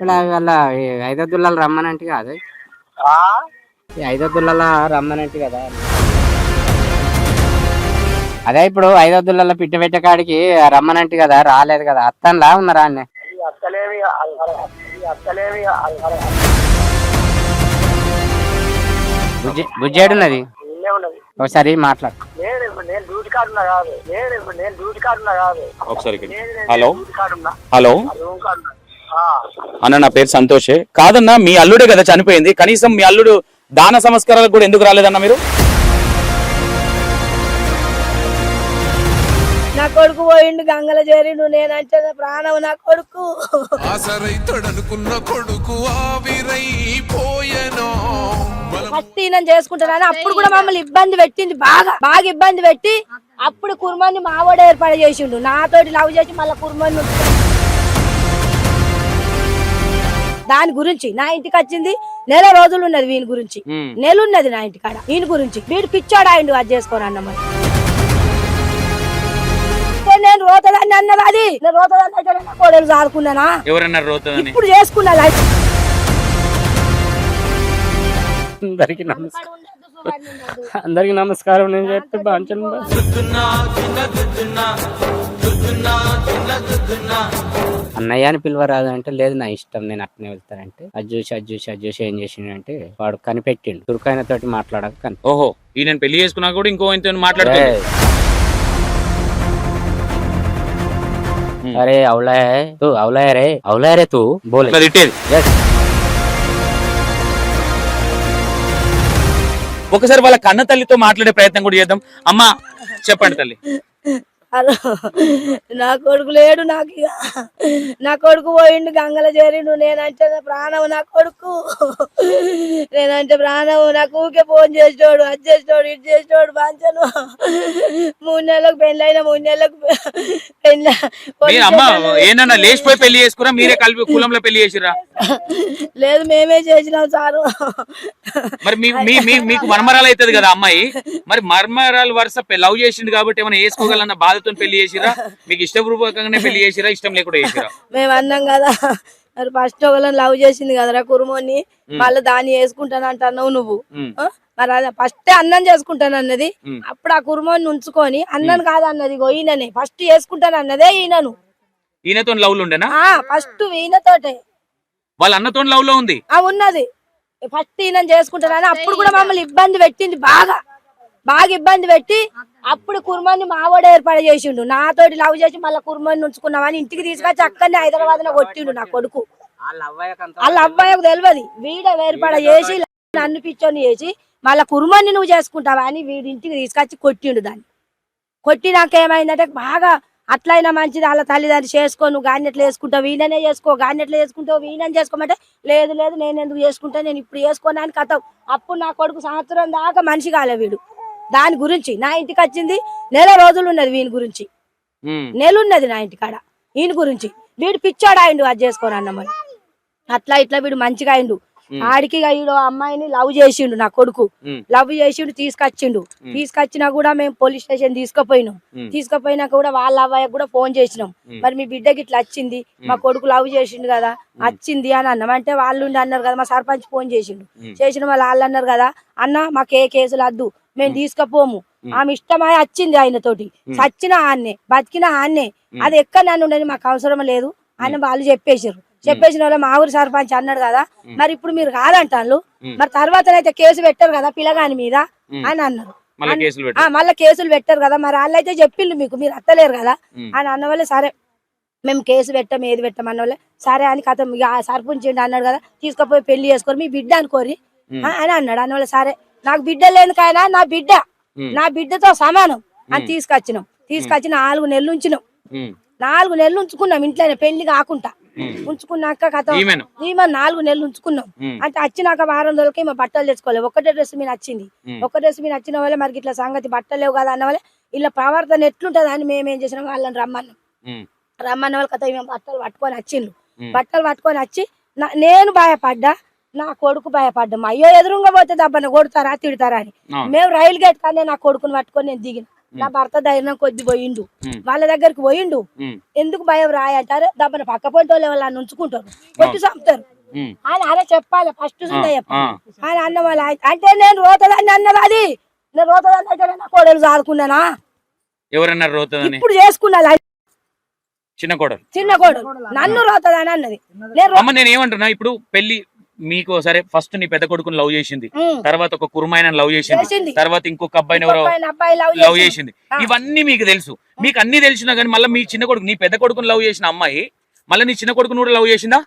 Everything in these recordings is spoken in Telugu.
ఇక్కడ వాళ్ళ ఈ ఐదో దుల్లలు రమ్మనంటే కాదు. ఆ? ఈ ఐదో దుల్లల రమ్మనంటే కదా. అదే ఇప్పుడు ఐదో దుల్లల పిట్ట పెట్టే కాడికి రమ్మనంటే కదా రాలేదు కదా. అత్తన్లా ఉన్నారా అన్న? ఈ అత్తలేవి అల్హర ఈ అత్తలేవి అల్హర. బుజ్జి బుజ్జేడున్నది ఇల్లే ఉన్నది. ఒకసారి మాట్లాడు. హలో? హలో? అన్న నా పేరు సంతోషే. కాదన్నా మీ అల్లుడే కదా చనిపోయింది. కనీసం మీ అల్లుడు దాన సంస్కారాలకు కూడా ఎందుకు రాలేదన్న మీరు? నా కొడుకు పోయిండు గంగల చేరిండు. నేనంటే ప్రాణం నా కొడుకు. ఆసరైతడనుకున్న కొడుకు ఆవిరైపోయెనో? ఫస్ట్ ఈయన చేసుకుంటానని అప్పుడు కూడా మమ్మల్ని ఇబ్బంది పెట్టింది బాగా. బాగా ఇబ్బంది పెట్టి అప్పుడు కుర్మాన్ని మావాడు ఏర్పాటు చేసిండు. నాతోటి లవ్ చేసి మళ్ళీ కుర్మాన్ని దాని గురించి నా ఇంటికి వచ్చింది నెల రోజులు ఉన్నది వీని గురించి. నెల ఉన్నది నా ఇంటికాడ. వీని గురించి. వీడు పిచ్చాడు ఆయిండు అది చేసుకోని అన్నమాట నేను రోతదాన్ని అన్నది అది. నేను రోతదాన్ని అయితే నా కోడలు సాదుకున్నానా? ఎవరన్నారు రోతుందని ఇప్పుడు చేసుకున్నా లైఫ్. అందరికి నమస్కారం. అందరికి నమస్కారం. నేను చెప్పి బాంచన్ అన్నయ్య అని పిలవరాదు అంటే లేదు నా ఇష్టం నేను అట్నే వెళ్తానంటే. అది చూసి అది చూసి అది చూసి ఏం చేసిండు అంటే వాడు కనిపెట్టిండు. దుర్కాయన తోటి మాట్లాడక కని ఓహో ఈ నేను పెళ్ళి చేసుకున్నా కూడా ఇంకో ఇంత మాట్లాడే అరే అవులాయ్ తూ అవులాయరే అవులాయరే తూ బోలే. ఒకసారి వాళ్ళ కన్న తల్లితో మాట్లాడే ప్రయత్నం కూడా చేద్దాం. అమ్మా చెప్పండి తల్లి. హలో. నా కొడుకు లేడు నాకు ఇక. నా కొడుకు పోయిండు గంగల చేరిండు. నేనంటే ప్రాణం నా కొడుకు. నేనంటే ప్రాణం నాకు ఊకే ఫోన్ చేసేటోడు అది చేసేటోడు ఇది చేసేటోడు బాంచను మూడు నెలలకు పెళ్ళైన మూడు నెలలకు పెళ్ళ ఏనన్నా లేచిపోయి పెళ్ళి చేసుకురా మీరే కలిపి కులంలో పెళ్ళి చేసిరా లేదు మేమే చేసినాం సారు. మరి మీ మీ మీ- మీకు మర్మరాలు అవుతుంది కదా అమ్మాయి. మరి మర్మరాలు వరుస లవ్ చేసిండు కాబట్టి ఏమైనా వేసుకోగలన్న బాధతో పెళ్ళి చేసిరా మీకు ఇష్టపూర్వకంగానే పెళ్ళి చేసిరా ఇష్టం లేకుండా చేసిరా మేము అన్నాం కదా మరి ఫస్ట్ ఒకళ్ళని లవ్ చేసింది కదరా కురుమోని మళ్ళీ దాన్ని వేసుకుంటాను అంటున్నావు నువ్వు? మరి అదే ఫస్ట్ అన్నం చేసుకుంటాను అన్నది. అప్పుడు ఆ కుర్మోని ఉంచుకొని అన్నం కాదన్నది ఇగో ఈయననే. ఫస్ట్ చేసుకుంటాను అన్నదే ఈయనను. ఈయనతో లవ్లో ఉండేనా ఫస్ట్ ఈయనతోటే. వాళ్ళ అన్నతో లవ్లో ఉంది? ఆ ఉన్నది. ఫస్ట్ ఈయన చేసుకుంటానని అప్పుడు కూడా మమ్మల్ని ఇబ్బంది పెట్టింది బాగా. బాగా ఇబ్బంది పెట్టి అప్పుడు కుర్మాన్ని మావాడు ఏర్పాటు చేసిండు. నాతోటి లవ్ చేసి మళ్ళీ కుర్మాన్ని ఉంచుకున్నామని ఇంటికి తీసుకొచ్చి అక్కడనే హైదరాబాద్లో కొట్టిండు నా కొడుకు. వాళ్ళ అబ్బాయికి తెలియదు వీడ ఏర్పాట చేసి నన్ను పిచ్చోని చేసి మళ్ళా కుర్మాన్ని నువ్వు చేసుకుంటావా అని వీడి ఇంటికి తీసుకొచ్చి కొట్టిండు దాన్ని. కొట్టినాక ఏమైందంటే బాగా అట్లయినా మంచిది వాళ్ళ తల్లిదండ్రులు చేసుకో నువ్వు గాన్నెట్లు వేసుకుంటావు వీణనే చేసుకో గాన్నెట్లు వేసుకుంటావు వీణని చేసుకోమంటే లేదు లేదు నేను ఎందుకు చేసుకుంటా నేను ఇప్పుడు చేసుకోను అని కథ. అప్పుడు నా కొడుకు సంవత్సరం దాకా మనిషి కాలే వీడు. దాని గురించి నా ఇంటికి వచ్చింది నెల రోజులు ఉన్నది వీని గురించి. ఉమ్. నెల ఉన్నది నా ఇంటికాడ. ఈయన గురించి. వీడు పిచ్చాడు అయిండు అది చేసుకోని అన్నమని అట్లా ఇట్లా వీడు మంచిగా అయిండు. ఆడికి ఈడు అమ్మాయిని లవ్ చేసిండు నా కొడుకు. లవ్ చేసిండు తీసుకొచ్చిండు. తీసుకొచ్చినా కూడా మేము పోలీస్ స్టేషన్ తీసుకుపోయినాం. ఉమ్. తీసుకుపోయినాక కూడా వాళ్ళ అబ్బాయికి కూడా ఫోన్ చేసినాం. మరి మీ బిడ్డకి ఇట్లా వచ్చింది? మా కొడుకు లవ్ చేసిండు కదా వచ్చింది అని అన్నాం. అంటే వాళ్ళు అన్నారు కదా మా సర్పంచ్ ఫోన్ చేసిండు. చేసిన వాళ్ళు వాళ్ళు అన్నారు కదా అన్న మాకు ఏ కేసులు వద్దు మేము తీసుకుపోము. ఆమె ఇష్టమై వచ్చింది ఆయన తోటి చచ్చిన ఆన్నే బతికిన ఆన్నే. అది ఎక్కడ నన్ను ఉండని మాకు అవసరం లేదు అని వాళ్ళు చెప్పేసారు చెప్పేసిన వాళ్ళు మా ఊరు సర్పంచ్ అన్నాడు కదా. మరి ఇప్పుడు మీరు కాదంటారు మరి తర్వాత అయితే కేసు పెట్టారు కదా పిల్లగాని మీద అని అన్నారు. మళ్ళీ కేసులు పెట్టు ఆ మళ్ళీ కేసులు పెట్టారు కదా. మరి వాళ్ళు అయితే చెప్పిండు మీకు మీరు అత్తలేరు కదా. అని అన్న వాళ్ళే సరే మేము కేసు పెట్టాం ఏది పెట్టాం అన్న వాళ్ళే సరే అని కథ సర్పంచ్ అన్నాడు కదా తీసుకుపోయి పెళ్ళి చేసుకోరు మీ బిడ్డ అనుకోరి అని అన్నాడు. అన్న వాళ్ళే సరే నాకు బిడ్డ లేనికైనా నా బిడ్డ. నా బిడ్డతో సమానం అని తీసుకొచ్చినాం. తీసుకొచ్చి నాలుగు నెలలు ఉంచినాం. నాలుగు నెలలు ఉంచుకున్నాం ఇంట్లోనే పెళ్ళి కాకుండా. ఉంచుకున్నాక కథ ఈమె నాలుగు నెలలు ఉంచుకున్నాం. అంటే వచ్చినాక వారం రోజులకి మా బట్టలు తెచ్చుకోలేదు ఒకటే డ్రెస్ మీద వచ్చింది. ఒక డ్రెస్ మీద వచ్చిన వాళ్ళే మరి ఇట్లా సంగతి బట్టలు లేవు కదా అన్న వాళ్ళే ఇలా ప్రవర్తన ఎట్లుంటది అని మేము ఏం చేసినాం? వాళ్ళని రమ్మన్నాం. రమ్మన్న వాళ్ళ కథ మేము బట్టలు పట్టుకొని వచ్చిండ్రు. బట్టలు పట్టుకొని వచ్చి నేను భయపడ్డా నా కొడుకు భయపడ్డాం. అయ్యో ఎదురుగా పోతే దబ్బన కొడతారా తిడతారా అని. మేము రైలు గేట్ కానీ నా కొడుకుని పట్టుకొని నేను దిగిన. నా భర్త ధైర్యం కొద్ది పోయిండు. వాళ్ళ దగ్గరికి పోయిండు. ఎందుకు భయం రాయి అంటారు దబ్బన పక్క పొంటి వాళ్ళు ఎవరైనా ఉంచుకుంటారు? కొట్టి చంపుతారు. అని అదే చెప్పాలి ఫస్ట్. అని అన్న వాళ్ళ అంటే నేను రోతదాన్ని అన్నది అది. నేను రోతదాన్ని అంటే నా కోడలు సాదుకున్నానా? ఎవరన్నారు రోతుందని ఇప్పుడు చేసుకున్నా చిన్న కోడలు. చిన్న కోడలు. నన్ను రోతదాని అన్నది. నేను ఏమంటున్నా ఇప్పుడు పెళ్ళి మీకు సరే ఫస్ట్ నీ పెద్ద కొడుకుని లవ్ చేసింది. తర్వాత ఒక కురుమాయన లవ్ చేసింది. తర్వాత ఇంకొక అబ్బాయిని ఎవరో లవ్. చేసింది ఇవన్నీ మీకు తెలుసు మీకు అన్ని తెలిసినా కానీ మళ్ళీ మీ చిన్న కొడుకు నీ పెద్ద కొడుకుని లవ్ చేసిన అమ్మాయి మళ్ళీ నీ చిన్న కొడుకుని కూడా లవ్ చేసిందా?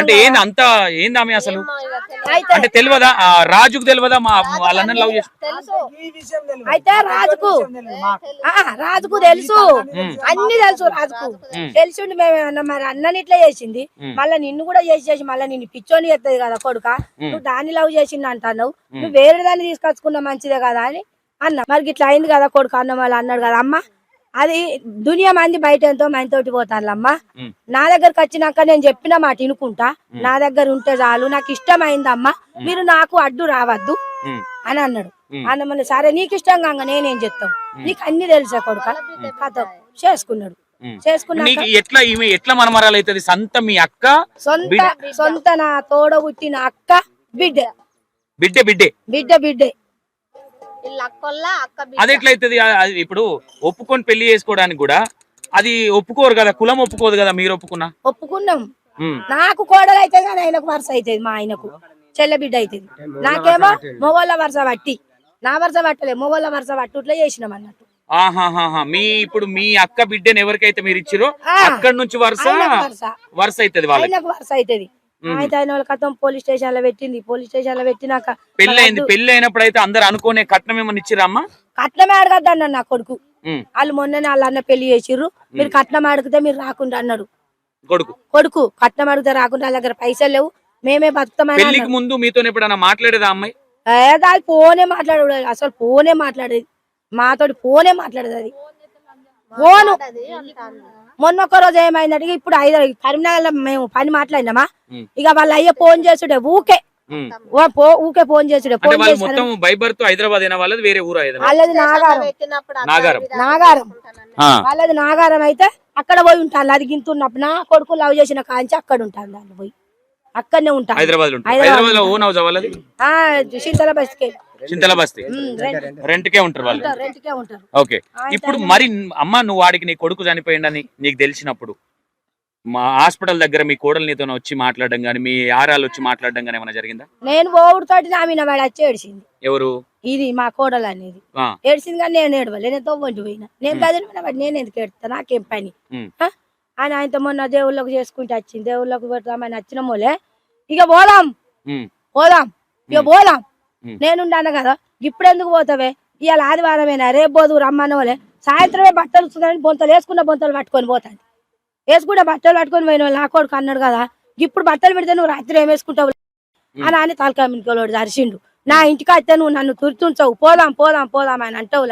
అంటే ఏంది అంత ఏంది ఆమె అసలు? అంటే తెలియదా రాజుకు తెలియదా మా వాళ్ళని లవ్ చేసి తెలుసు. అయితే రాజుకు ఆ, రాజుకు తెలుసు. అన్ని తెలుసు రాజుకు. తెలిసిండి మేమేమన్నా మరి అన్నని ఇట్లా చేసింది. మళ్ళీ నిన్ను కూడా చేసి చేసి మళ్ళీ నిన్ను పిచ్చోని చేస్తుంది కదా కొడుక. నువ్వు దాన్ని లవ్ చేసింది అంటున్నావు. నువ్వు వేరే దాన్ని తీసుకొచ్చుకున్నా మంచిదే కదా అని అన్న. మరి ఇట్లా అయింది కదా కొడుకు అన్న వాళ్ళు అన్నాడు కదా అమ్మ. అది దునియా మంది బయట ఎంతో మంది తోటి పోతాను అమ్మ ఉమ్. నా దగ్గరకు వచ్చినాక నేను చెప్పిన మాట వినుకుంటా నా దగ్గర ఉంటే చాలు నాకు ఇష్టమైందమ్మా. మీరు నాకు అడ్డు రావద్దు అని అన్నాడు. అన్న సరే నీకు ఇష్టం కాగా నేనేం చెప్తాం? నీకు అన్ని తెలుసా కొడుక? కథ. చేసుకున్నాడు. చేసుకున్నాక నీకు ఎట్లా ఈమె ఎట్లా మనమరాలు అవుతుంది సంత మీ అక్క సొంత సొంత నా తోడ పుట్టిన అక్క బిడ్డ. బిడ్డే బిడ్డే. బిడ్డ బిడ్డే. అది ఎట్లయితుంది? ఇప్పుడు ఒప్పుకొని పెళ్ళి చేసుకోవడానికి కూడా అది ఒప్పుకోరు కదా కులం ఒప్పుకోదు కదా మీరు ఒప్పుకున్నా? ఒప్పుకున్నాం. నాకు కోడలు అయితే కానీ ఆయనకు వరుస అవుతుంది మా ఆయనకు. చెల్లె బిడ్డ అవుతుంది నాకేమో మొగోళ్ళ వరుస పట్టి. నా వరుస పట్టలే మొగోళ్ళ వరుస పట్టుట్లా చేసినాం అన్నట్టు. మీ ఇప్పుడు మీ అక్క బిడ్డని ఎవరికైతే మీరు ఇచ్చిరో. అక్కడి నుంచి వరుస వరుస. వరుస అవుతుంది వాళ్ళకి. వరుస అవుతుంది అయితే ఆయన వాళ్ళ కథం పోలీస్ స్టేషన్లో పెట్టింది. పోలీస్ స్టేషన్లో పెట్టినాక పెళ్ళి అయింది పెళ్ళి అయినప్పుడు అయితే అందరు అనుకునే కట్నం ఏమన్నా ఇచ్చిరా అమ్మా కట్నమే అడగద్దు అన్నాడు నా కొడుకు. వాళ్ళు మొన్ననే వాళ్ళ అన్న పెళ్ళి చేసిర్రు. మీరు కట్నం అడిగితే మీరు రాకుండా అన్నాడు. కొడుకు? కొడుకు కట్నం అడిగితే రాకుండా వాళ్ళ దగ్గర పైసలు లేవు. మేమే బతుకుతామని. ముందు మీతో ఎప్పుడన్నా మాట్లాడేదా అమ్మాయి? ఏ దాని ఫోనే మాట్లాడు అసలు ఫోనే మాట్లాడేది. మాతోటి ఫోనే మాట్లాడేది అది. అంటాను. మొన్న ఒక రోజు ఏమైందంటే ఇప్పుడు ఐదు కరీంనగర్లో మేము పని మాట్లాడినామా. ఇక వాళ్ళ అయ్య ఫోన్ చేసుడే ఊకే. ఉమ్. ఓ పో- ఊకే ఫోన్ చేసుడే అంటే ఫోన్ మొత్తం బైబర్త్ హైదరాబాద్ వాళ్ళది వేరే ఊరు ఏదైనా వాళ్ళది నాగారం. నాగారం. వాళ్ళది నాగారం అయితే అక్కడ పోయి ఉంటాను. అది గింతున్నప్పుడు నా కొడుకు లవ్ చేసిన కాంచి అక్కడ ఉంటాను దాన్ని పోయి. అక్కడనే ఉంటాను. హైదరాబాద్లో ఉంటుంది. హైదరాబాద్ హైదరాబాద్లో ఓన్ హౌస్ వాళ్ళది? ఆ శీతల బస్కి చింతల బస్తీ. రెంట్ రెంట్ కే ఉంటారు వాళ్ళు. రెంట్కే ఓకే. ఇప్పుడు మరి అమ్మ నువ్వు వాడికి నీ కొడుకు చనిపోయిండని నీకు తెలిసినప్పుడు మా హాస్పిటల్ దగ్గర మీ కోడలు నీతో వచ్చి మాట్లాడడం గానీ మీ ఆరాలు వచ్చి మాట్లాడడం గానీ ఏమైనా జరిగిందా? నేను పోవుడుతోటి నా మీద వాడు వచ్చి ఏడిసింది ఎవరు? ఇది మా కోడలు అనేది. ఏడిసింది కానీ నేను ఏడవలే నేను పోయినా. నేను కదిలిపోయినా వాడు నేను ఎందుకు ఏడుతా నాకేం పని? ఆయన ఆయనతో మొన్న దేవుళ్ళకు చేసుకుంటే వచ్చింది దేవుళ్ళకు పెడతామని వచ్చిన మూలే ఇక పోదాం. పోదాం. ఇక. పోదాం. ఉమ్. నేనుండాను కదా ఇప్పుడు ఎందుకు పోతావే? ఇవాళ ఆదివారమేనా? రేపు పోదు రమ్మన్న వాళ్ళే సాయంత్రమే బట్టలు వస్తుందని బొంతలు వేసుకున్న బొంతలు పట్టుకొని పోతాను. వేసుకుంటే బట్టలు పట్టుకొని పోయిన వాళ్ళు నా కొడుకు అన్నాడు కదా ఇప్పుడు బట్టలు పెడితే నువ్వు రాత్రి ఏం వేసుకుంటావు? అని అని తలకాయ మినికోలోడు అరిసిండు నా ఇంటికి వస్తే నువ్వు నన్ను తుర్తుంచావు పోదాం పోదాం పోదాం అని అంటావు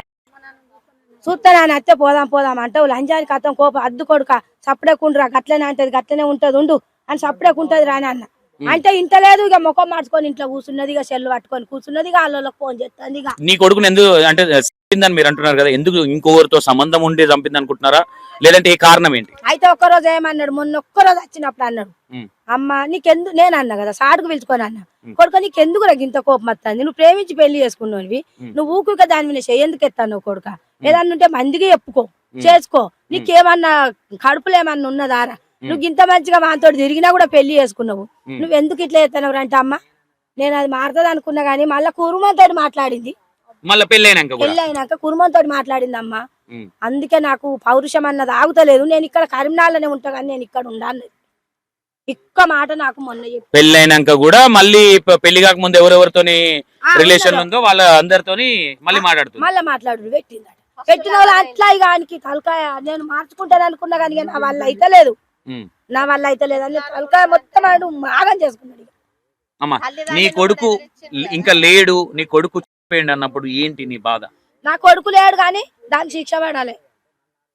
ఆయన అత్తే పోదాం పోదాం అంటావు లంజానికి అత్తం కోపం అద్దు కొడుక సప్పుడేకుండ్రా గట్లనే అంటది గట్లనే ఉంటది ఉండు అని సప్పుడేకుంటది రాని అన్న. అంటే ఇంత లేదు ఇక ముఖం మార్చుకొని ఇంట్లో కూర్చున్నది ఇక సెల్లు పట్టుకొని కూర్చున్నది ఇక వాళ్ళకి ఫోన్ చేస్తుంది ఇక నీ కొడుకుని ఎందుకు అంటే చంపిందని మీరు అంటున్నారు కదా ఎందుకు ఇంకొకరితో సంబంధం ఉండి చంపింది అనుకుంటున్నారా? లేదంటే ఏ కారణం ఏంటి? అయితే ఒక్కరోజు ఏమన్నాడు మొన్న ఒక్కరోజు వచ్చినప్పుడు అన్నాడు. అమ్మ నీకెందు నేను అన్నా కదా సాటుకు పిలుచుకొని అన్నా కొడుకు నీకెందుకు రా ఇంత కోపం వస్తుంది నువ్వు ప్రేమించి పెళ్ళి చేసుకున్నావు నువ్వు ఊకుక దాని మీద చెయ్యి ఎందుకు ఎత్తాను కొడుక ఏదన్నా ఉంటే మందికి చెప్పుకో చేసుకో నీకేమన్నా కడుపులో ఏమన్నా ఉన్నదారా? నువ్వు ఇంత మంచిగా మాతో తిరిగినా కూడా పెళ్ళి చేసుకున్నావు. నువ్వు ఎందుకు ఇట్లా ఎత్తావు అంటే అమ్మ? నేను అది మారుతుంది అనుకున్నా గానీ మళ్ళా కురుమంతో మాట్లాడింది. మళ్ళీ పెళ్ళైనాక అయినాక కురుమంతో మాట్లాడింది అమ్మ. అందుకే నాకు పౌరుషం అన్నది ఆగుతలేదు. నేను ఇక్కడ కరీంనాళ్ళనే ఉంటా కానీ నేను ఇక్కడ ఉండాలి. ఇక్క మాట నాకు మొన్న పెళ్ళైనాక కూడా మళ్ళీ పెళ్ళి కాకముందు ఎవరెవరితోని ఆ, రిలేషన్. ఉందో వాళ్ళ అందరితోని మళ్ళీ మాట్లాడుతుంది. మళ్ళా మాట్లాడు పెట్టిందట. పెట్టిన వాళ్ళు అట్లా ఇక తలకాయ నేను మార్చుకుంటాను అనుకున్నా కానీ వల్ల అయితే లేదు. నా వల్ల అయితే లేదు అని తలకాయ మొత్తం ఆడు మాగం చేసుకున్నాడు ఇక. అమ్మా నీ కూడా కొడుకు. ఇంకా లేడు నీ కొడుకు చనిపోయిండు అన్నప్పుడు ఏంటి నీ బాధ? నా కొడుకు లేడు కానీ దానికి శిక్ష పడాలి.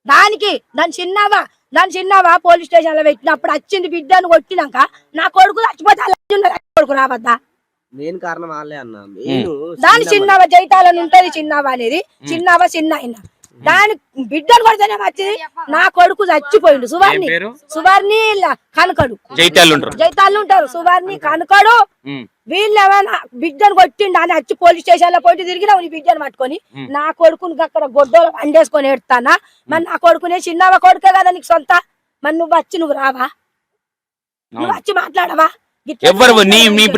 దానికి దాని చిన్నవా దాని చిన్నవా పోలీస్ స్టేషన్లో పెట్టినప్పుడు వచ్చింది బిడ్డను కొట్టినాక నా కొడుకు చచ్చిపోతే కొడుకు రావద్దా? మెయిన్ కారణం వాళ్ళే అన్న. దాని చిన్నవ. జైతాలని ఉంటది చిన్నవ అనేది. చిన్నవ చిన్న ఆయన దాని బిడ్డలు కొడితేనే వచ్చింది నా కొడుకు చచ్చిపోయిండు. సువర్ణి. సువర్ణి కనకడు. ఉంటారు. జైతాళ్ళు ఉంటారు. సువర్ణి కనకడు. వీళ్ళు ఏమైనా బిడ్డను కొట్టిండు? అని వచ్చి పోలీస్ స్టేషన్లో పోయి తిరిగినావు నీ బిడ్డను పట్టుకొని. నా కొడుకుని అక్కడ గొడ్డలు అండేసుకొని ఎడతానా మరి నా కొడుకునే చిన్నవ కొడుకే కదా నీకు సొంత. మరి నువ్వు వచ్చి నువ్వు రావా? నువ్వు వచ్చి మాట్లాడవా? ఎవ్వరు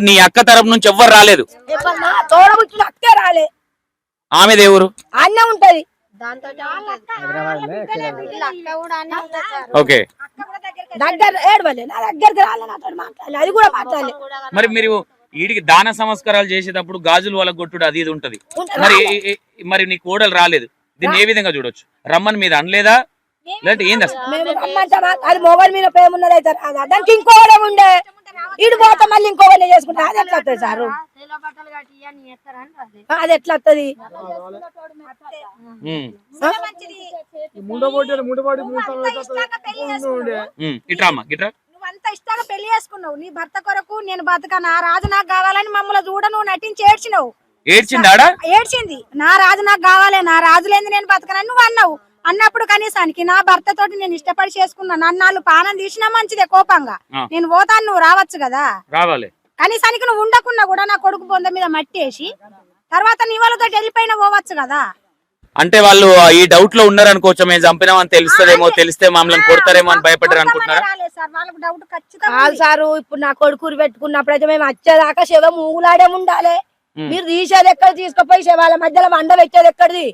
నీ అక్క తరపు నుంచి ఎవ్వరు రాలేదు. అక్కే రాలే. ఆమె దేవురు? అన్నే ఉంటది. ఓకే. దగ్గర ఏడవలే నా దగ్గరికి రాలే నాతో మాట్లాడలే అది కూడా మాట్లాడలే మరి మీరు వీడికి దాన సంస్కారాలు చేసేటప్పుడు గాజులు వాళ్ళ కొట్టుడు అది ఇది ఉంటది. మరి మరి నీ కోడలు రాలేదు. దీన్ని ఏ విధంగా చూడొచ్చు? రమ్మని మీద అనలేదా? అది మొగల్ మీద ప్రేమ ఉన్నది అయితే దానికి ఇంకోడే ఉండే. ఇటు పోతే మళ్ళీ ఇంకోవనే చేసుకుంటా అది ఎట్లా వస్తుంది సారు? అది ఎట్లా వస్తుంది నువ్వంత ఇష్టంగా పెళ్ళి చేసుకున్నావు. నీ భర్త కొరకు నేను బతక నా రాజు నాకు కావాలని మమ్మల్ని చూడ నువ్వు నటించి ఏడ్చినావు. ఏడ్చింది. నా రాజు నాకు కావాలి నా రాజు లేని నేను బతకనని నువ్వు అన్నావు. అన్నప్పుడు కనీసానికి నా భర్త తోటి నేను ఇష్టపడి చేసుకున్నా నన్నాళ్ళు పానం తీసినా మంచిదే కోపంగా. నేను పోతాను నువ్వు రావచ్చు కదా. రావాలి. కనీసానికి నువ్వు ఉండకున్నా కూడా నా కొడుకు బొంద మీద మట్టేసి తర్వాత నీ వాళ్ళతో వెళ్ళిపోయినా పోవచ్చు కదా. అంటే వాళ్ళు ఈ డౌట్లో ఉన్నారు అనుకోవచ్చు మేము చంపినామని తెలుస్తుందేమో తెలిస్తే మమ్మల్ని కొడతారేమో అని భయపడ్డారు అనుకుంటున్నారా? రాలేదు సార్ వాళ్ళకి డౌట్ ఖచ్చితంగా కాదు ఉంది. సారు ఇప్పుడు నా కొడుకురు పెట్టుకున్నప్పుడు అయితే మేము వచ్చేదాకా శవం ఊగులాడే ఉండాలి. మీరు తీసేది ఎక్కడ తీసుకుపోయి శవాల మధ్యలో వండ పెట్టేది ఎక్కడిది?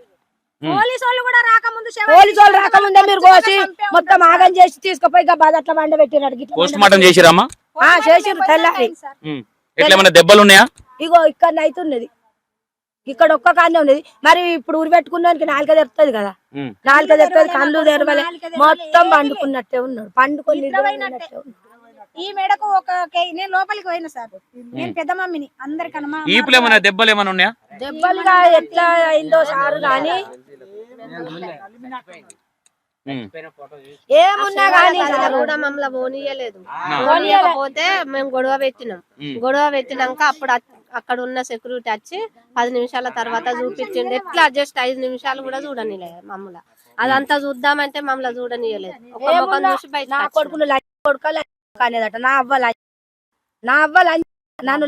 పోలీసు వాళ్ళు కూడా రాకముందు పోలీసు వాళ్ళు రాకముందే మీరు కోసి. మొత్తం ఆగం చేసి తీసుకుపోయి బాధ అట్లా వండ పెట్టినాడు. పోస్ట్ మార్టం చేసిరమ్మా? ఆ, చేసిర్రు తెల్లారి ఏమైనా దెబ్బలు ఉన్నాయా? ఇగో ఇక్కడ అవుతున్నది ఇక్కడ ఒక్క కాన్నే ఉన్నది. మరి ఇప్పుడు ఊరి పెట్టుకున్నానికి నాలుక తెరుతుంది కదా. నాలుక తెరుతుంది కళ్ళు తెరవలే. మొత్తం పండుకున్నట్టే ఉన్నాడు. పండుకొని. ఈ మేడకు ఒక నేను లోపలికి పోయినా సార్. నేను పెద్ద మమ్మీని. అందరికన్నా దెబ్బలు ఏమైనా ఉన్నాయా? దెబ్బలుగా ఎట్లా అయిందో సారు గాని ఉమ్. ఏమున్నా గానీ అసలు కూడా మమ్మల్ని పోనీయలేదు. పోనీయకపోతే మేము గొడవ పెట్టినాం. గొడవ పెట్టినాక అప్పుడు అక్- అక్కడ ఉన్న సెక్యూరిటీ వచ్చి పది నిమిషాల తర్వాత చూపించిండు. ఎట్లా జస్ట్ ఐదు నిమిషాలు కూడా చూడనిలేదు మమ్మల్ని. అదంతా చూద్దామంటే మమ్మల్ని చూడనియలేదు. ఒక ముఖం ఏమున్నా చూసి బయట నా కొడుకును లంచ్ కొడుక లంచ్ అనేదట నా అవ్వ లంచ్ నా అవ్వ లంచ్ నన్ను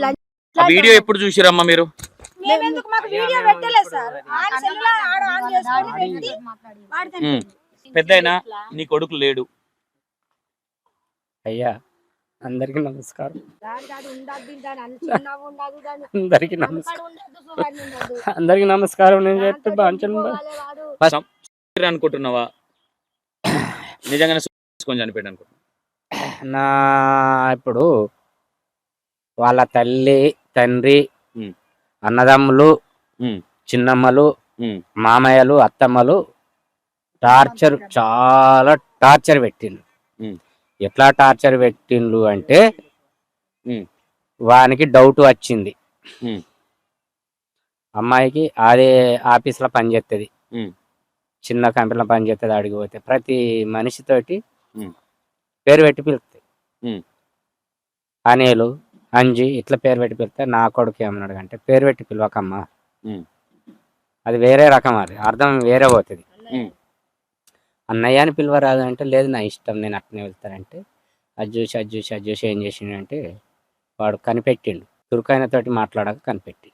వీడియో ఎప్పుడు చూసిరమ్మా మీరు? మేమెందుకు మాకు వీడియో పెట్టలేదు సార్. సెల్లులో ఆడ ఆన్ చేసుకొని పెట్టి వాడితే ఉమ్. పెద్దయినా నీ కొడుకు లేడు. అయ్యా అందరికి నమస్కారం. అందరికి నమస్కారం. అందరికి నమస్కారం. నేను చెప్తే బాంచన్ వాడు. అనుకుంటున్నావా? నిజంగానే చనిపోయాడు అనుకుంటున్నా. నా ఇప్పుడు వాళ్ళ తల్లి తండ్రి. అన్నదమ్ములు. చిన్నమ్మలు. మామయ్యలు అత్తమ్మలు టార్చర్ చాలా టార్చర్ పెట్టిండు. ఎట్లా టార్చర్ పెట్టిండ్రు అంటే. వానికి డౌట్ వచ్చింది. అమ్మాయికి అదే ఆఫీస్లో పనిచేస్తుంది. చిన్న కంపెనీలో పనిచేస్తుంది అడిగి పోతే ప్రతి మనిషితోటి. పేరు పెట్టి పిలుస్తాయి ఉమ్. అనేలు అంజి ఇట్లా పేరు పెట్టి పిలిస్తే నా కొడుకు ఏమన్నాడు అంటే పేరు పెట్టి పిలవకమ్మా. అది వేరే రకం అది అర్థం వేరే పోతుంది. అన్నయ్య అని పిలవరాదు అంటే లేదు నా ఇష్టం నేను అట్నే వెళ్తానంటే. అది చూసి అది చూసి అది చూసి ఏం చేసిండంటే వాడు కనిపెట్టిండు. చురుకైనతోటి మాట్లాడక కనిపెట్టి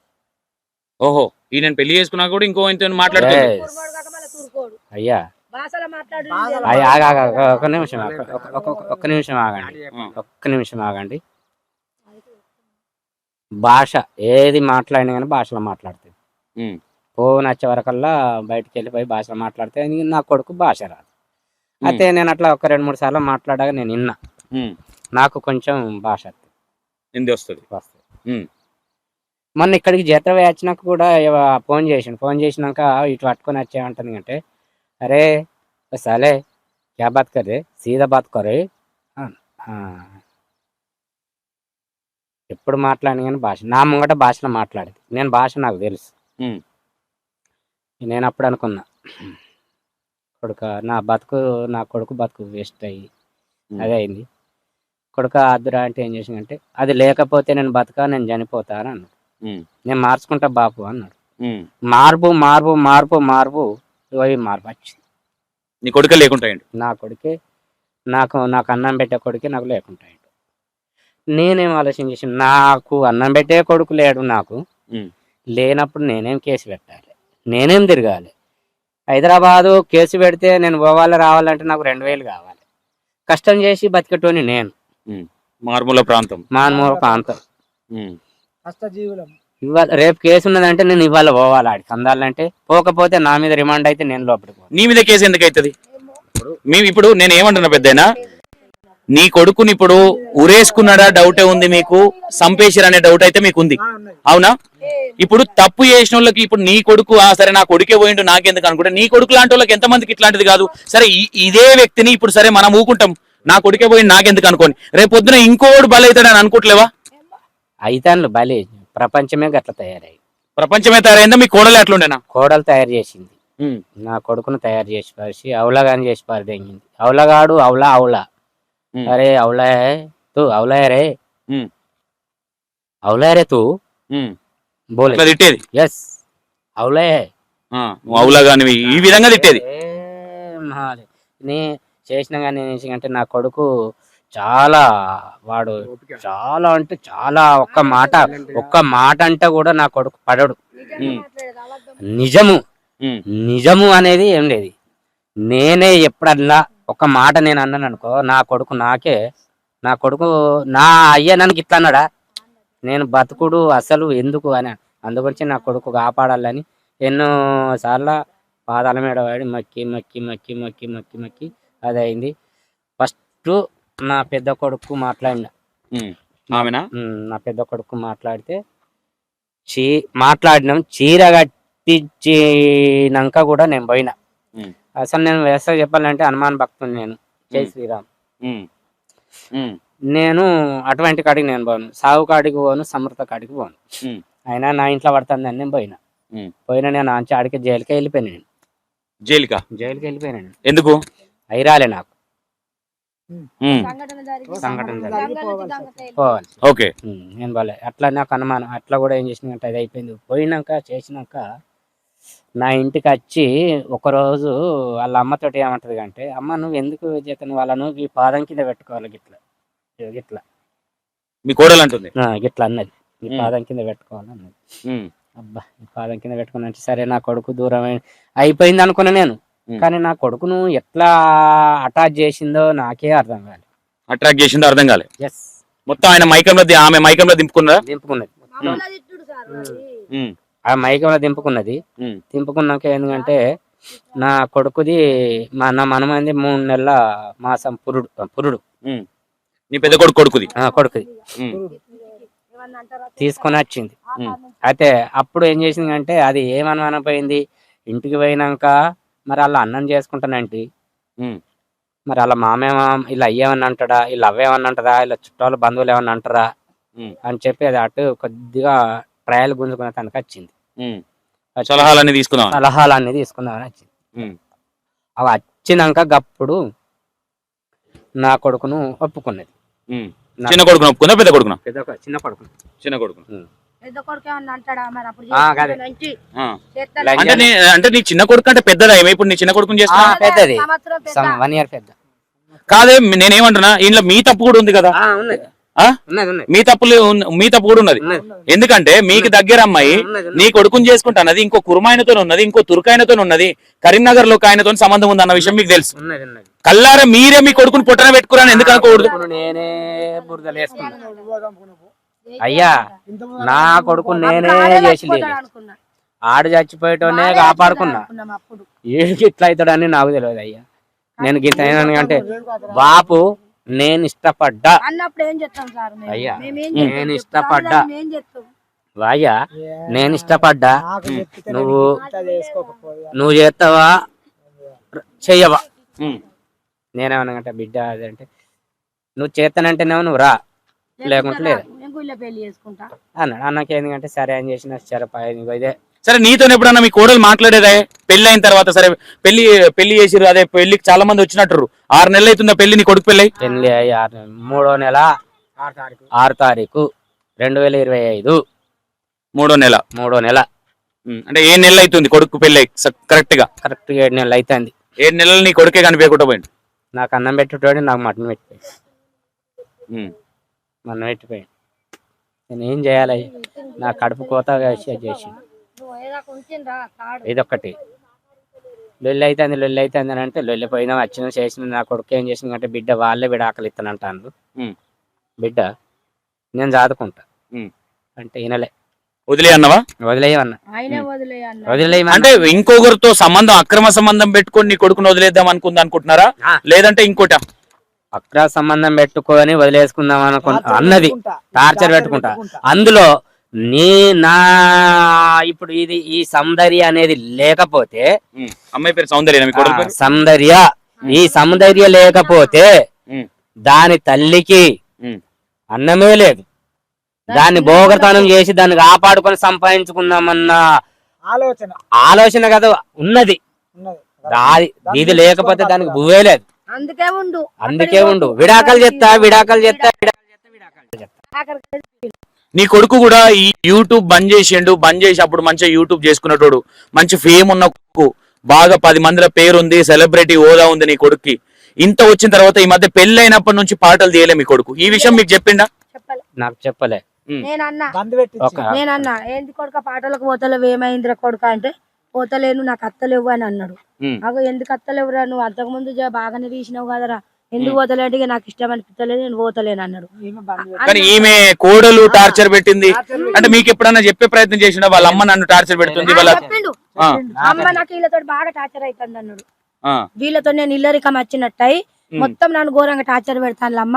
ఓహో ఈ నేను పెళ్ళి చేసుకున్నా కూడా ఇంకో ఇంతో. అయ్యా. భాషలో మాట్లాడు అయ్యా ఆగా ఒక్క నిమిషం ఆగ, ఒక్క- నిమిషం ఆగండి. ఒక్క నిమిషం ఆగండి. భాష ఏది మాట్లాడినా కానీ భాషలో మాట్లాడుతుంది. ఫోన్ వచ్చే వరకల్లా బయటకు వెళ్ళిపోయి భాషలో మాట్లాడితే నా కొడుకు భాష రాదు. అయితే నేను అట్లా ఒక రెండు మూడు సార్లు మాట్లాడాక నేను విన్నా. నాకు కొంచెం భాష హిందీ వస్తుంది. వస్తుంది. మొన్న ఇక్కడికి జాతర వచ్చినాక కూడా ఫోన్ చేసిండు. ఫోన్ చేసినాక ఇటు పట్టుకొని వచ్చేమంటుంది అంటే అరే సాలే క్యా బాత్ కరే సీదా బాత్ కరే. ఎప్పుడు మాట్లాడిన కానీ భాష నా ముంగట భాషలో మాట్లాడేది. నేను భాష నాకు తెలుసు. నేను అప్పుడు అనుకున్నా కొడుక నా బతుకు నా కొడుకు బతుకు వేస్ట్ అయ్యి. అదే అయింది. కొడుక అద్దురా అంటే ఏం చేసిందంటే అది లేకపోతే నేను బతక నేను చనిపోతా అని అన్నాడు. నేను మార్చుకుంటా బాపు అన్నాడు. మార్పు మార్పు మార్పు మార్పు ఇవి మార్పు వచ్చింది. నీ కొడుకు లేకుంటాయండి? నా కొడుకే నాకు నాకు అన్నం పెట్టే కొడుకే నాకు లేకుంటాయి నేనేం ఆలోచన చేసి నాకు అన్నం పెట్టే కొడుకు లేడు నాకు. లేనప్పుడు నేనేం కేసు పెట్టాలి? నేనేం తిరగాలి? హైదరాబాదు కేసు పెడితే నేను పోవాలి రావాలంటే నాకు రెండు వేలు కావాలి. కష్టం చేసి బతికటోని నేను. మారుమూల ప్రాంతం. మానమూల ప్రాంతం. ఇవాళ రేపు కేసు ఉన్నదంటే నేను ఇవాళ పోవాలి? ఆడికి అందాలంటే పోకపోతే నా మీద రిమాండ్ అయితే నేను లోపలికి నీ మీద కేసు ఎందుకు అవుతుంది మేము ఇప్పుడు నేను ఏమంటున్నా పెద్దయినా? నీ కొడుకుని ఇప్పుడు ఉరేసుకున్నాడా? డౌటే ఉంది మీకు. సంపేసిరు అనే డౌట్ అయితే మీకు ఉంది అవునా? ఇప్పుడు తప్పు చేసిన వాళ్ళకి ఇప్పుడు నీ కొడుకు ఆ సరే నా కొడుకే పోయిండు నాకెందుకు అనుకుంటే నీ కొడుకు లాంటి వాళ్ళకి ఎంతమందికి ఇట్లాంటిది కాదు? సరే ఇదే వ్యక్తిని ఇప్పుడు సరే మనం ఊకుంటాం. నా కొడుకే పోయిండు నాకెందుకు అనుకోని. రేపు పొద్దున ఇంకోడు బలవుతాడని అనుకోవట్లేవా అయితాన్లు బలి ప్రపంచమే గట్ల తయారయ్యి ప్రపంచమే తయారైందా? మీ కోడలు ఎట్లుండేనా కోడలు తయారు చేసింది. నా కొడుకును తయారు చేసి పరిచి అవులగాని చేసి పరిదెంగింది. అవులగాడు అవులా అవులా అరే అవులా హై తూ అవులా హై రే హై రే తూ. బోలే ఇట్లా తిట్టేది ఎస్ అవులా అవులా కానీ ఈ విధంగా తిట్టేది. నే చేసిన కానీ అంటే నా కొడుకు చాలా వాడు చాలా అంటే చాలా ఒక్క మాట ఒక్క మాట అంటే కూడా నా కొడుకు పడడు నిజము నిజము అనేది ఏం లేదు నేనే ఎప్పుడల్లా ఒక మాట నేను అన్నాను అనుకో నా కొడుకు నాకే నా కొడుకు నా అయ్య నన్ను ఇట్లా అన్నాడా నేను బతుకుడు అసలు ఎందుకు అని అందుగురించి నా కొడుకు కాపాడాలని ఎన్నో సార్లు పాదాల మీద వాడి మక్కి మక్కి మక్కి మక్కి మక్కి మక్కి అది అయింది ఫస్ట్ నా పెద్ద కొడుకు మాట్లాడిన. ఆమెనా నా పెద్ద కొడుకు మాట్లాడితే చీ మాట్లాడినాం చీర కట్టించినాక కూడా నేను పోయినా. అసలు నేను వ్యవసాయ చెప్పాలంటే హనుమాన్ భక్తుని నేను. జై. శ్రీరామ్. నేను అటువంటి కాడికి నేను పోను. సాగు కాడికి పోను సమృద్ధ కాడికి పోను. అయినా నా ఇంట్లో పడుతుందని నేను పోయినా. పోయినా నేను ఆంచి ఆడికి జైలుకి వెళ్ళిపోయినా నేను. జైలుకా? జైలుకి వెళ్ళిపోయినా నేను. ఎందుకు? అయిరాలే నాకు. పోవాలి. నేను పోలే. అట్లా నాకు అనుమానం. అట్లా కూడా ఏం చేసిందంటే అది అయిపోయింది. పోయినాక చేసినాక నా ఇంటికి వచ్చి ఒకరోజు వాళ్ళ అమ్మతోటి ఏమంటది అంటే అమ్మ నువ్వు ఎందుకు చేతను వాళ్ళను ఈ పాదం కింద పెట్టుకోవాలి గిట్లా గిట్లా. మీ కోడలు అంటుంది? ఆ, గిట్లా అన్నది. ఈ. పాదం కింద పెట్టుకోవాలి అన్నది. అబ్బా ఈ పాదం కింద పెట్టుకున్నా అంటే సరే నా కొడుకు దూరం అయి- అయిపోయింది అనుకున్నా నేను. కానీ నా కొడుకును ఎట్లా అటాచ్ చేసిందో నాకే అర్థం కాలేదు అట్రాక్ట్ చేసిందో అర్థం కాలే? ఎస్ మొత్తం ఆయన మైకంలో ఆమె మైకంలో దింపుకున్నదా? దింపుకున్నది. ఆ మైకంలో దింపుకున్నది? దింపుకున్నాక ఎందుకంటే నా కొడుకుది మా నా మనమంది మూడు నెలల మాసం పురుడు పురుడు. నీ పెద్ద కొడుకు కొడుకుది? కొడుకుది. తీసుకొని వచ్చింది. అయితే అప్పుడు ఏం చేసింది అంటే అది ఏమనపోయింది ఇంటికి పోయినాక మరి అలా అన్నం చేసుకుంటానంటే. ఉమ్, మరి అలా మామేమో ఇలా అయ్యేమని అంటాడా? ఇలా అవ్వేమని అంటారా? ఇలా చుట్టాలు బంధువులు ఏమన్నా అంటారా? అని చెప్పి అది అటు కొద్దిగా ట్రయల్ గుంజుకునే తనకు వచ్చింది. సలహాలన్నీ తీసుకుందాం సలహాలు అన్ని తీసుకుందామని వచ్చింది. అవి వచ్చినాక గప్పుడు నా కొడుకును ఒప్పుకున్నది. చిన్న కొడుకున ఒప్పుకుందా పెద్ద కొడుకున? పెద్ద చిన్న కొడుకు చిన్న కొడుకున? అంటే నీ అంటే నీ చిన్న కొడుకు అంటే పెద్దదా? ఇప్పుడు నీ చిన్న కొడుకుని చేస్తా? పెద్దది. వన్ ఇయర్ పెద్ద. కాదే నేనేమంటున్నా ఇంట్లో మీ తప్పు కూడా ఉంది కదా. మీ తప్పులు మీ తప్పు కూడా ఉన్నది. ఎందుకంటే మీకు దగ్గర అమ్మాయి. నీ కొడుకుని చేసుకుంటానది ఇంకో కుర్మాయనతో ఉన్నది ఇంకో తుర్కాయనతో ఉన్నది కరీంనగర్లో ఆయనతో సంబంధం ఉంది అన్న విషయం మీకు తెలుసు. ఉన్నది ఉన్నది. కల్లారా మీరే మీ కొడుకుని పుట్టన పెట్టుకురాని ఎందుకు అనుకోకూడదు? అయ్యా నా కొడుకు నేనే చేసి అనుకున్నా. ఆడు చచ్చిపోయేటోనే కాపాడుకున్నా. ఏడికి ఇట్లా అవుతాడని నాకు తెలియదు అయ్యా. నేను గింత అంటే బాపు నేను ఇష్టపడ్డా. అన్నప్పుడు ఏం చేస్తాం సార్ మేము? అయ్యా, నేను? ఇష్టపడ్డా. వాయ్యా నేను ఇష్టపడ్డా. నువ్వు నువ్వు చేస్తావా? చెయ్యవా? నేనేమన్నా బిడ్డ అదంటే నువ్వు చేస్తానంటేనేమో నువ్వు రా. లేకుంటే లేదు. అన్నాడు. అన్నకి ఎందుకంటే సరే అని చేసిన సరే పై- ఇదే. సరే నీతో ఎప్పుడన్నా మీ కోడలు మాట్లాడేదా? పెళ్ళి అయిన తర్వాత సరే పెళ్ళి పెళ్ళి చేసిర్రు అదే పెళ్ళికి చాలా మంది వచ్చినట్టు ఆరు నెలలు అవుతుందా పెళ్ళి నీ కొడుకు పెళ్ళి పెళ్ళి అయ్యి ఆరు మూడో నెల. ఆరు తారీఖు. రెండు వేల ఇరవై ఐదు. మూడో నెల. మూడో నెల. అంటే ఏ నెల అవుతుంది కొడుకు పెళ్ళి కరెక్ట్గా? కరెక్ట్ ఏడు నెలలు అవుతుంది ఏడు నెలలు నీ కొడుకే కనిపించకుండా పోయింది నాకు అన్నం పెట్టేటోడు నాకు మటన్ పెట్టిపోయాడు. ఉమ్, మటన్ పెట్టిపోయాడు. నేను ఏం చేయాలి? నా కడుపు కోత చేసి ఇదొక్కటి లొల్లి అవుతుంది లొల్లి అవుతుంది అని అంటే లొల్లి పోయినా వచ్చిన చేసిన నా కొడుకు ఏం చేసిన అంటే బిడ్డ వాళ్ళే విడాకలు ఇస్తానంటాను బిడ్డ నేను చాదుకుంటా ఉమ్. అంటే ఈయనలే వదిలే అన్నవా? వదిలేయమన్నా. ఆయనే వదిలే అన్న. వదిలేయమన్నా. అంటే ఇంకొకరితో సంబంధం అక్రమ సంబంధం పెట్టుకొని నీ కొడుకుని వదిలేద్దాం అనుకుంది అనుకుంటున్నారా. లేదంటే ఇంకోట? అక్ర సంబంధం పెట్టుకొని వదిలేసుకుందాం అనుకు అన్నది. టార్చర్ పెట్టుకుంటా. అందులో నీ నా ఇప్పుడు ఇది ఈ సౌందర్య అనేది లేకపోతే అమ్మాయి పేరు సౌందర్య సౌందర్య. ఈ సౌందర్య లేకపోతే దాని తల్లికి అన్నమే లేదు. దాన్ని భోగతనం చేసి దాన్ని కాపాడుకొని సంపాదించుకుందామన్న ఆలోచన. ఆలోచన కదా ఉన్నది. ఇది లేకపోతే దానికి బువ్వే లేదు. అందుకే ఉండు. అందుకే ఉండు. విడాకలు చెత్తా విడాకలు చెత్తా విడాకలు చెత్తా విడాకలు చెత్తా నీ కొడుకు కూడా ఈ యూట్యూబ్ బంద్ చేసిండు బంద్ చేసి అప్పుడు మంచిగా యూట్యూబ్ చేసుకునేటోడు. మంచి ఫేమ్ ఉన్న కొడుకు. బాగా పది మందిల పేరు ఉంది సెలబ్రిటీ హోదా ఉంది నీ కొడుక్కి. ఇంత వచ్చిన తర్వాత ఈ మధ్య పెళ్ళి అయినప్పటి నుంచి పాటలు తీయలే మీ కొడుకు. ఈ విషయం మీకు చెప్పిండా? చెప్పలే. నాకు చెప్పలే. నేనన్నా. ఏంది కొడుక పాటలకు పోతలేవు ఏమైందిరా కొడుక అంటే పోతలేను నాకు అత్తలేవు అని అన్నాడు. అగో ఎందుకు అత్తలేవురా నువ్వు అంతకు ముందు జా- బాగానే తీసినావు కదరా. ఎందుకు పోతలేంటే ఇక నాకు ఇష్టం అనిపించలేదు నేను పోతలేను అన్నాడు. కానీ ఈమె కోడలు టార్చర్ పెట్టింది. అంటే మీకు ఎప్పుడన్నా చెప్పే ప్రయత్నం చేసిండా? వాళ్ళ అమ్మ నన్ను టార్చర్ పెడుతుంది వాళ్ళ చెప్పిండు. అమ్మ నాకు వీళ్ళతో బాగా టార్చర్ అవుతుంది అన్నాడు. ఆ, వీళ్ళతో నేను ఇల్లరికం వచ్చినట్టయి మొత్తం నన్ను ఘోరంగా టార్చర్ పెడతాను అమ్మ.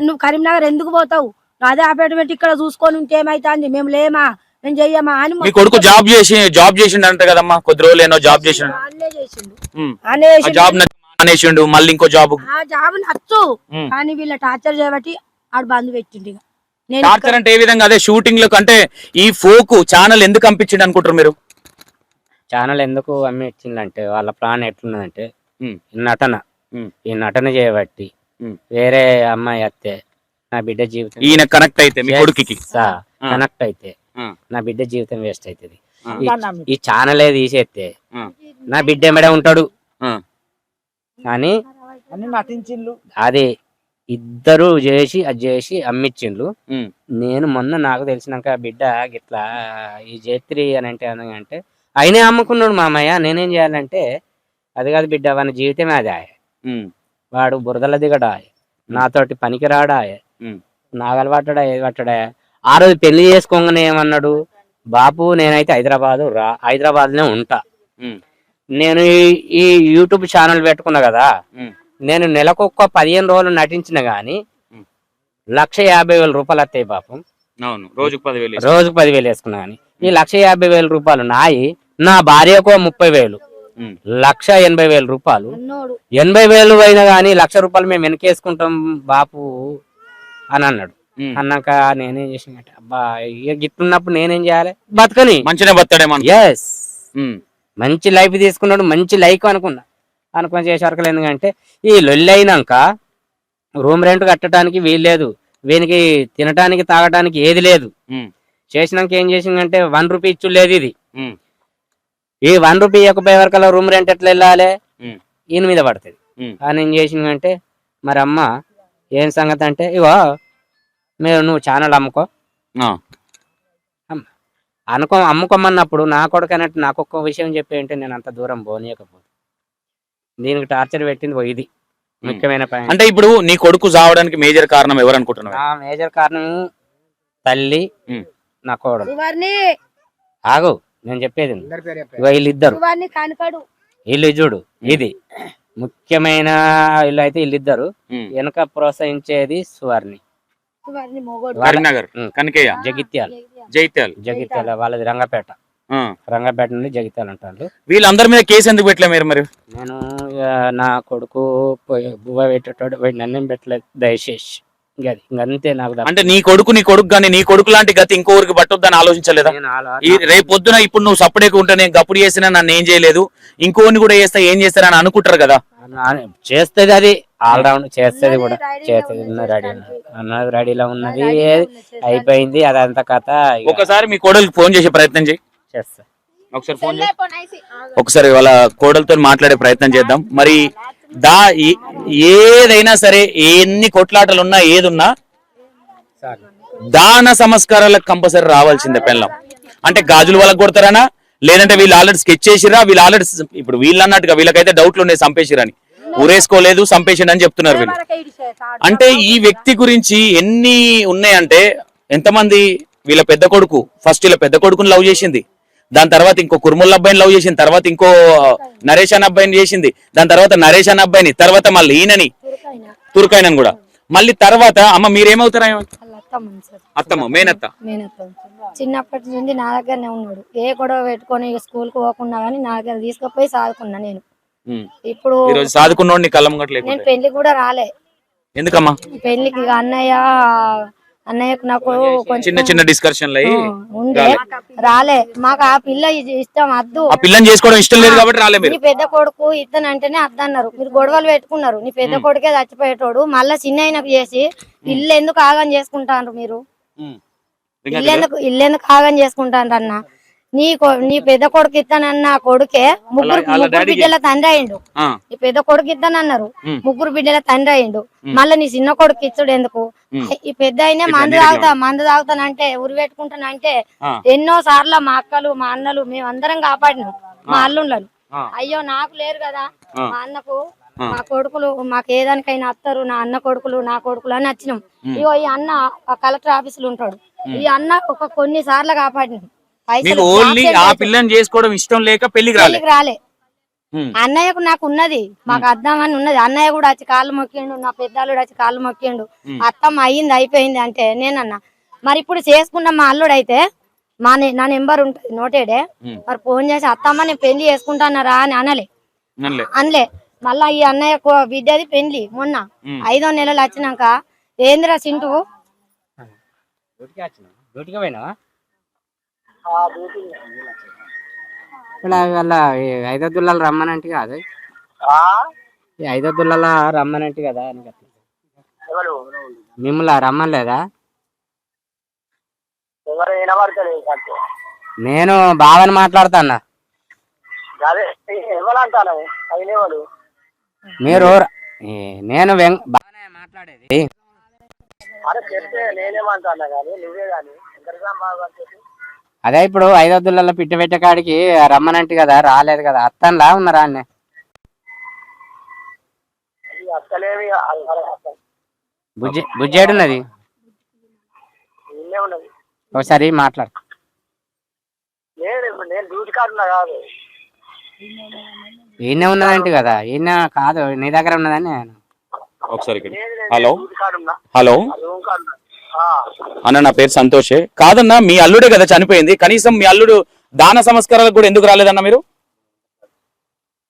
నువ్వు కరీంనగర్ ఎందుకు పోతావు? అదే అపార్ట్మెంట్ ఇక్కడ చూసుకొని ఉంటే ఏమైతుంది? మేము లేమా? మేము చెయ్యమా? అని మీ కొడుకు జాబ్ చేసి జాబ్ చేసిండు అంట కదమ్మా. కొద్ది రోజులు జాబ్ చేసిండు. జాబ్ అనేసిండు మళ్ళీ ఇంకో జాబ్ ఆ జాబ్ నచ్చు ఉమ్. కానీ వీళ్ళ టార్చర్ చేయబట్టి ఆడు బంద్ పెట్టిండు ఇక నేను టార్చర్ అంటే ఏ విధంగా అదే షూటింగ్లకు అంటే ఈ ఫోక్ ఛానల్ ఎందుకు పంపించిండు అనుకుంటారు మీరు ఛానల్ ఎందుకు అమ్మి ఇచ్చిందంటే వాళ్ళ ప్లాన్ ఎట్లున్నదంటే ఉమ్. ఈ నటన ఉమ్. ఈ నటన చేయబట్టి ఉమ్. వేరే అమ్మాయి అత్తే నా బిడ్డ జీవితం ఈయన కనెక్ట్ అయితే మీ కొడుకుకి ఆ. కనెక్ట్ అయితే ఆ. నా బిడ్డ జీవితం వేస్ట్ అవుతుంది. ఈ- ఈ ఛానలే తీసేస్తే ఆ. నా బిడ్డ ఎమ్మడే ఉంటాడు ఆ. కానీ అన్ని నటించిండ్లు అది ఇద్దరు చేసి అది చేసి అమ్మిచ్చిండ్లు. నేను మొన్న నాకు తెలిసినాక బిడ్డ గిట్లా ఈ జైత్రి అని అంటే అంటే అయినే అమ్ముకున్నాడు మామయ్య నేనేం చేయాలంటే అది కాదు బిడ్డ వాని జీవితమే అది ఆయ. వాడు బురదల దిగడాయ నాతోటి పనికి రాడాయ. నాగలు పట్టడా ఏది పట్టడా ఆ రోజు పెళ్ళి చేసుకోగానే ఏమన్నాడు బాపు నేనైతే హైదరాబాదు రా హైదరాబాద్నే ఉంటా ఉమ్. నేను ఈ- యూట్యూబ్ ఛానల్ పెట్టుకున్నా కదా. నేను నెలకొక్క పదిహేను రోజులు నటించిన గాని. లక్ష యాభై వేల రూపాయలు వస్తాయి పాపం అవును రోజుకు పదివేలు. రోజుకు పదివేలు వేసుకున్నా కానీ ఈ లక్ష యాభై వేల రూపాయలు నాయి నా భార్యకు ముప్పై వేలు. లక్ష ఎనభై వేల రూపాయలు అన్నోడు ఎనభై వేలు అయినా కానీ లక్ష రూపాయలు మేము వెనకేసుకుంటాం బాపు అని అన్నాడు. అన్నాక నేనేం చేసిన అబ్బా ఇక గిట్టున్నప్పుడు నేనేం చేయాలి బతకని మంచిగా బతాడేమో అనుకో. ఎస్. మంచి లైఫ్ తీసుకున్నాడు మంచి లైఫ్ అనుకున్నా అనుకుని చేసేవరకు ఎందుకంటే ఈ లొల్లి అయినాక రూమ్ రెంట్ కట్టడానికి వీల్లేదు వీనికి తినటానికి తాగటానికి ఏది లేదు. చేసినాక ఏం చేసిందంటే వన్ రూపీ ఇచ్చు లేదు ఇది. ఈ వన్ రూపీ ఇవ్వకపోయే వరకు రూమ్ రెంట్ ఎట్లా వెళ్ళాలి. ఈయన మీద పడుతుంది. అని ఏం చేసిందంటే మరి అమ్మ ఏం సంగతి అంటే ఇగో మీరు నువ్వు ఛానల్ అమ్ముకో. అనుకో అమ్ముకోమన్నప్పుడు నా కొడుకు అన్నట్టు నాకు ఒక్క విషయం చెప్పి అంటే నేను అంత దూరం పోనీయకపోతే. దీనికి టార్చర్ పెట్టింది ఓ ఇది. ముఖ్యమైన పాయింట్ అంటే ఇప్పుడు నీ కొడుకు చావడానికి మేజర్ కారణం ఎవరు అనుకుంటున్నావు? నా మేజర్ కారణం తల్లి. నా కోడలు. ఆగు నేను చెప్పేది వీళ్ళిద్దరు. వీళ్ళు చూడు ఇది. ముఖ్యమైన వీళ్ళు అయితే వీళ్ళిద్దరు. వెనక ప్రోత్సహించేది సువర్ణి. కరీంనగర్. కనకయ్య. జగిత్యాల. జైత్యాల్ జగిత్యాల. వాళ్ళది రంగపేట. రంగపేట నుండి జగిత్యాల అంటారు వీళ్ళందరి మీద కేసు ఎందుకు పెట్టలే మీరు మరి? నేను నా కొడుకు పోయి బువ్వ పెట్టేటోడు పోయి నన్నేం పెట్టలేదు దయచేసి. అది అంతే నాకు. అంటే నీ కొడుకు నీ కొడుకు గానీ నీ కొడుకు లాంటి గతి ఇంకో ఊరికి పట్టొద్దని ఆలోచించలేదా? రేపు పొద్దున ఇప్పుడు నువ్వు సపరేట్గా ఉంటే నేను గప్పుడు చేసినా నన్ను ఏం చేయలేదు. ఇంకోని కూడా చేస్తా ఏం చేస్తారని అనుకుంటారు కదా. చేస్తది అది ఆల్ రౌండ్ చేస్తది కూడా. చేస్తది రెడీ అన్నది రెడీలో ఉన్నది అయిపోయింది అదంతా కథ ఒకసారి మీ కోడలికి ఫోన్ చేసే ప్రయత్నం చేయి. చేస్తా. ఒకసారి ఫోన్ చేయి. ఒకసారి వాళ్ళ కోడలతో మాట్లాడే ప్రయత్నం చేద్దాం. మరి దా ఏదైనా సరే ఎన్ని కొట్లాటలు ఉన్నా ఏదున్నా దాన సంస్కారాలకు కంపల్సరీ రావాల్సిందే పెళ్ళం. అంటే గాజులు వాళ్ళకి కొడతారనా? లేదంటే వీళ్ళు ఆల్రెడీ స్కెచ్ చేసిరా వీళ్ళు ఆల్రెడీ ఇప్పుడు వీళ్ళు అన్నట్టుగా వీళ్ళకైతే డౌట్లు ఉన్నాయి సంపేసిరని ఊరేసుకోలేదు సంపేసిండు అని చెప్తున్నారు వీళ్ళు. అంటే ఈ వ్యక్తి గురించి ఎన్ని ఉన్నాయంటే ఎంతమంది వీళ్ళ పెద్ద కొడుకు ఫస్ట్ వీళ్ళ పెద్ద కొడుకుని లవ్ చేసింది. దాని తర్వాత ఇంకో కుర్ముల్ అబ్బాయిని లవ్ చేసింది తర్వాత ఇంకో నరేష్ అన్న అబ్బాయిని చేసింది దాని తర్వాత నరేష్ అన్న అబ్బాయిని తర్వాత మళ్ళీ ఈయనని తుర్కాయనని కూడా. మళ్ళీ తర్వాత అమ్మ మీరేమవుతారా అత్తమ్మ మేనత్త. చిన్నప్పటి నుండి నా దగ్గరనే ఉన్నాడు. ఏ గొడవ పెట్టుకొని స్కూల్కు పోకున్నా గానీ నా దగ్గర తీసుకుపోయి సాదుకున్నా నేను. ఇప్పుడు సాదుకున్నోడిని కళ్ళం నేను పెళ్ళి కూడా రాలే. ఎందుకమ్మా? పెళ్ళికి అన్నయ్య అన్నయ్యకు నాకు చిన్న చిన్న డిస్కషన్లు అయ్యి ఉండే. రాలే. మాకు ఆ పిల్ల ఇష్టం వద్దు ఆ పిల్లని చేసుకోవడం ఇష్టం లేదు కాబట్టి రాలే మీరు. నీ పెద్ద కొడుకు ఇతనంటేనే అద్దన్నారు మీరు గొడవలు పెట్టుకున్నారు. నీ పెద్ద కొడుకే చచ్చిపోయేటోడు. మళ్ళా చిన్న ఆయనకు చేసి ఇల్లు ఎందుకు ఆగం చేసుకుంటారు మీరు. ఇల్లు ఎందుకు ఇల్లు ఎందుకు ఆగం చేసుకుంటారు అన్న? నీ నీ పెద్ద కొడుకు ఇస్తానన్న కొడుకే ముగ్గురు ముగ్గురు బిడ్డల తండ్రి అయిండు. నీ పెద్ద కొడుకు ఇస్తానన్నారు. ముగ్గురు బిడ్డల తండ్రి అయిండు. మళ్ళీ నీ చిన్న కొడుకు ఇచ్చుడు ఎందుకు. ఈ పెద్ద అయినా మందు తాగుతా మందు తాగుతానంటే ఉరి పెట్టుకుంటానంటే. ఎన్నో సార్లు మా అక్కలు మా అన్నలు మేమందరం కాపాడినాం మా అల్లుళ్ళను. ఆ. అయ్యో నాకు లేరు కదా. మా అన్నకు మా కొడుకులు మాకు ఏదానికైనా అత్తరు నా అన్న కొడుకులు నా కొడుకులు అని వచ్చినాం. ఇగో ఈ అన్న కలెక్టర్ ఆఫీసులో ఉంటాడు. ఈ అన్న ఒక కొన్ని సార్లు కాపాడినాం. మీకు ఓన్లీ ఆ పిల్లని చేసుకోవడం ఇష్టం లేక పెళ్ళికి రాలే. రాలే. అన్నయ్యకు నాకు ఉన్నది మాకు అద్దామని ఉన్నది. అన్నయ్య కూడా వచ్చి కాళ్ళు మొక్కిండు నా పెద్దాలుడు వచ్చి కాళ్ళు మొక్కిండు. అత్తమ్మ అయ్యింది అయిపోయింది అంటే నేనన్నా. మరి ఇప్పుడు చేసుకున్న మా అల్లుడు అయితే మా నె- నెంబర్ ఉంటుంది నోటేడే. మరి ఫోన్ చేసి అత్తమ్మ నేను పెళ్ళి చేసుకుంటానరా? అని అనలే. అనలే. మళ్ళా ఈ అన్నయ్య బిడ్డది పెళ్ళి మొన్న. ఐదో నెలలు వచ్చినాక ఏందిరా చింటూ ఇప్పుడు వాళ్ళ ఐదో దుల్లలు రమ్మనంటే కాదు. ఆ? ఈ ఐదో దుల్లల రమ్మనంటే కదా అని మిమ్మల్ని రమ్మలేదా? నేను బావని అయినవాడు మీరు నేను బాగానే మాట్లాడేది. నేనేమంటాను కానీ నువ్వే కానీ బాగా అదే ఇప్పుడు ఐదో దుల్లలో పిట్ట పెట్టే కాడికి రమ్మనంటే కదా రాలేదు కదా. అత్తన్లా ఉన్నారా అన్న? బుజ్జి బుజ్జేడున్నది ఒకసారి మాట్లాడు. ఈయన ఉన్నదంటే కదా ఈయన కాదు నీ దగ్గర ఉన్నదని నేను ఒకసారి హలో? హలో. అన్న నా పేరు సంతోషే. కాదన్నా మీ అల్లుడే కదా చనిపోయింది. కనీసం మీ అల్లుడు దాన సంస్కారాలకు కూడా ఎందుకు రాలేదన్న మీరు?